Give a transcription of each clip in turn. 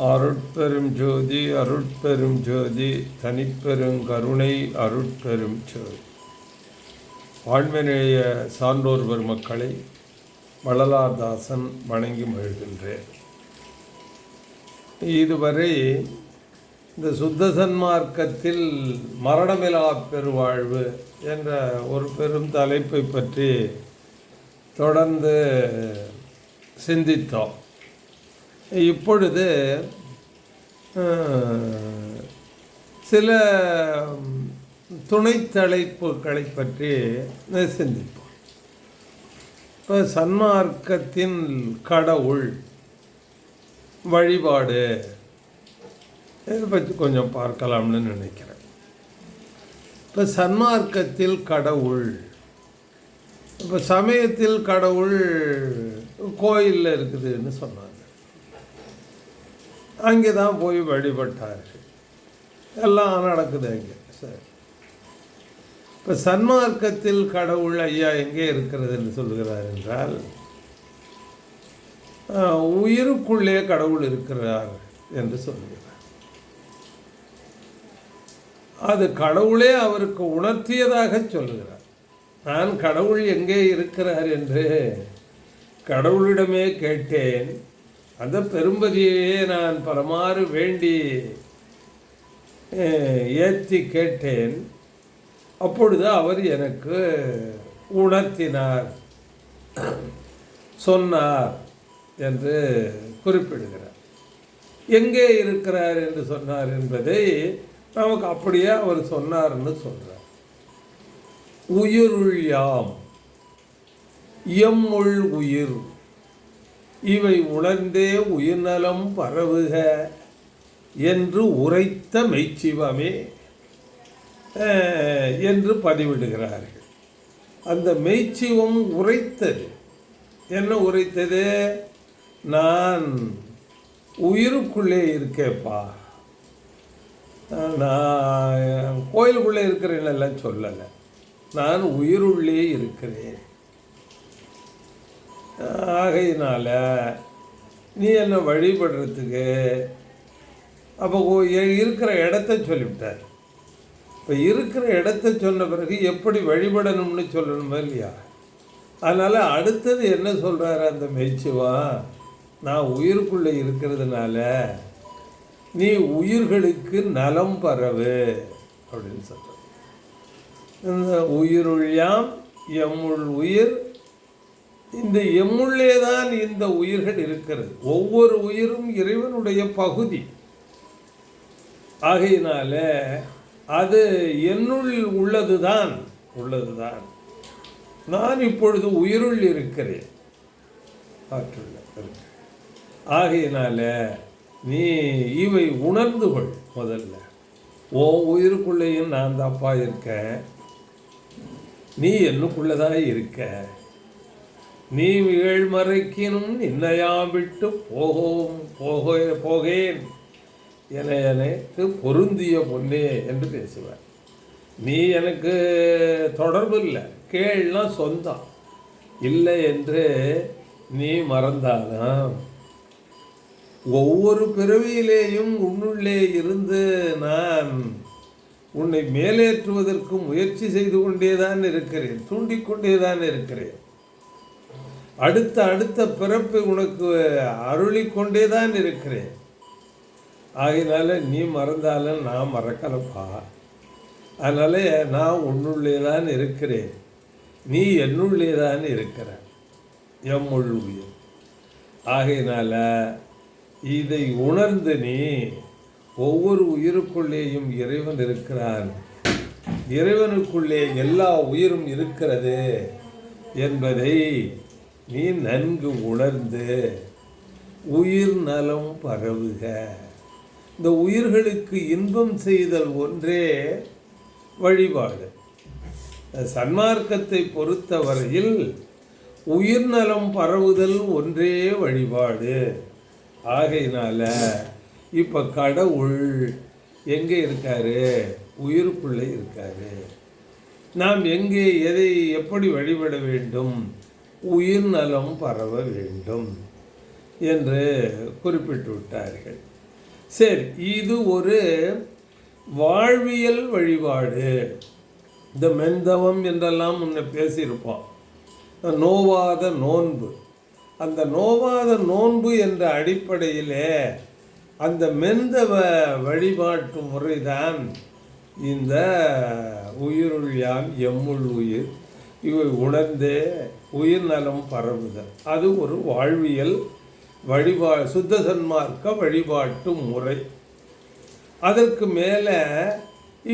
அருட்பெரும் ஜோதி அருட்பெரும் ஜோதி தனிப்பெரும் கருணை அருட்பெரும் ஜோதி ஆண்மநேய சான்றோர் பெருமக்களை வள்ளலாதாசன் வணங்கி மகிழ்கின்றேன். இதுவரை இந்த சுத்த சன்மார்க்கத்தில் மரணமிலா பெருவாழ்வு என்ற ஒரு பெரும் தலைப்பை பற்றி தொடர்ந்து சிந்தித்தோம். இப்பொழுது சில துணை தலைப்புகளை பற்றி சிந்திப்போம். இப்போ சன்மார்க்கத்தின் கடவுள் வழிபாடு இதை பற்றி கொஞ்சம் பார்க்கலாம்னு நினைக்கிறேன். இப்போ சன்மார்க்கத்தில் கடவுள் இப்போ சமயத்தில் கடவுள் கோயிலில் இருக்குதுன்னு சொன்னாங்க. அங்கே தான் போய் வழிபட்டார். எல்லாம் நடக்குது அங்கே சரி. இப்போ சன்மார்க்கத்தில் கடவுள் ஐயா எங்கே இருக்கிறது என்று சொல்கிறார் என்றால் உயிருக்குள்ளே கடவுள் இருக்கிறார் என்று சொல்கிறார் அது கடவுளே அவருக்கு உணர்த்தியதாக சொல்லுகிறார். நான் கடவுள் எங்கே இருக்கிறார் என்று கடவுளிடமே கேட்டேன். அந்த பெரும்பதியையே நான் பலமாறு வேண்டி ஏற்றி கேட்டேன். அப்பொழுது அவர் எனக்கு உணர்த்தினார். சொன்னார் என்று குறிப்பிடுகிறார். எங்கே இருக்கிறார் என்று சொன்னார் என்பதை நமக்கு அப்படியே அவர் சொன்னார்னு சொல்கிறார் உயிருள் யாம் எம்முள் உயிர் இவை உணர்ந்தே உயிர்நலம் பரவுக என்று உரைத்த மெய்ச்சிவமே என்று பதிவிடுகிறார்கள். அந்த மெய்ச்சிவம் உரைத்தது. என்ன உரைத்தது? நான் உயிருக்குள்ளே இருக்கேப்பா. நான் கோயிலுக்குள்ளே இருக்கிறேன்னெல்லாம் சொல்லலை. நான் உயிருள்ளே இருக்கிறேன். ஆகையினால் நீ என்னை வழிபடுறதுக்கு? அப்போ இருக்கிற இடத்த சொல்லிவிட்டார். இப்போ இருக்கிற இடத்த சொன்ன பிறகு எப்படி வழிபடணும்னு சொல்லணுமா இல்லையா? அதனால் அடுத்தது என்ன சொல்கிறாரு அந்த மெய்ச்சுவா? நான் உயிருக்குள்ளே இருக்கிறதுனால நீ உயிர்களுக்கு நலம் பரவு அப்படின்னு சொல்கிறேன் இந்த உயிருள்யாம் எம்முள் உயிர் இந்த எம்முள்ளே தான் இந்த உயிர்கள் இருக்கிறது. ஒவ்வொரு உயிரும் இறைவனுடைய பகுதி. ஆகையினால அது என்னுள் உள்ளதுதான். உள்ளதுதான். நான் இப்பொழுது உயிருள் இருக்கிறேன். ஆற்றுள்ள ஆகையினால நீ இவை உணர்ந்து கொள் முதல்ல. ஓ உயிருக்குள்ளேயும் நான் தாப்பா இருக்கேன். நீ என்னுக்குள்ளதாக இருக்க. நீ ஏழ்மறைக்கினும் நின்னையாம் விட்டு போகும் போக போகேன் என எனக்கு பொருந்திய பொன்னே என்று பேசுவார். நீ எனக்கு தொடர்பு இல்லை கேள்னா சொந்தம். இல்லை என்று நீ மறந்தாலும் ஒவ்வொரு பிறவியிலேயும் உன்னுள்ளே இருந்து நான் உன்னை மேலேற்றுவதற்கு முயற்சி செய்து கொண்டேதான் இருக்கிறேன் தூண்டிக்கொண்டேதான் இருக்கிறேன். அடுத்த அடுத்த பிறப்பு உனக்கு அருளிக் கொண்டேதான் இருக்கிறேன். ஆகினால நீ மறந்தாலும் நான் மறக்கலப்பா. அதனால நான் உன்னுள்ளே தான் இருக்கிறேன். நீ என்னுள்ளே தான் இருக்கிற. எம் உயிர். ஆகையினால இதை உணர்ந்து நீ ஒவ்வொரு உயிருக்குள்ளேயும் இறைவன் இருக்கிறான். இறைவனுக்குள்ளே எல்லா உயிரும் இருக்கிறது என்பதை நீ நன்கு உணர்ந்து உயிர் நலம் பரவுக. இந்த உயிர்களுக்கு இன்பம் செய்தல் ஒன்றே வழிபாடு. சன்மார்க்கத்தை பொறுத்தவரையில் உயிர் நலம் பரவுதல் ஒன்றே வழிபாடு. ஆகையினால் இப்போ கடவுள் எங்கே இருக்காரு? உயிருக்குள்ளே இருக்காரு. நாம் எங்கே எதை எப்படி வழிபட வேண்டும்? உயிர் நலம் பரவ வேண்டும் என்று குறிப்பிட்டு விட்டார்கள் சரி இது ஒரு வாழ்வியல் வழிபாடு. இந்த மென்தவம் என்றெல்லாம் முன்ன பேசியிருப்போம். நோவாத நோன்பு. அந்த நோவாத நோன்பு என்ற அடிப்படையிலே அந்த மென்தவ வழிபாட்டு முறைதான் இந்த உயிருள் யான் எம்முள் உயிர். இவை உணர்ந்தே உயிர் நலம் பரவுதல் அது ஒரு வாழ்வியல் வழிபா சுத்த சன்மார்க்க வழிபாட்டு முறை. அதற்கு மேலே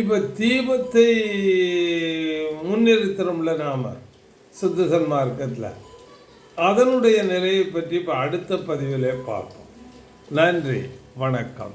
இப்போ தீபத்தை முன்னிறுத்துறோம்ல நாம் சுத்த சன்மார்க்கத்தில். அதனுடைய நிலையை பற்றி இப்போ அடுத்த பதிவிலே பார்ப்போம். நன்றி வணக்கம்.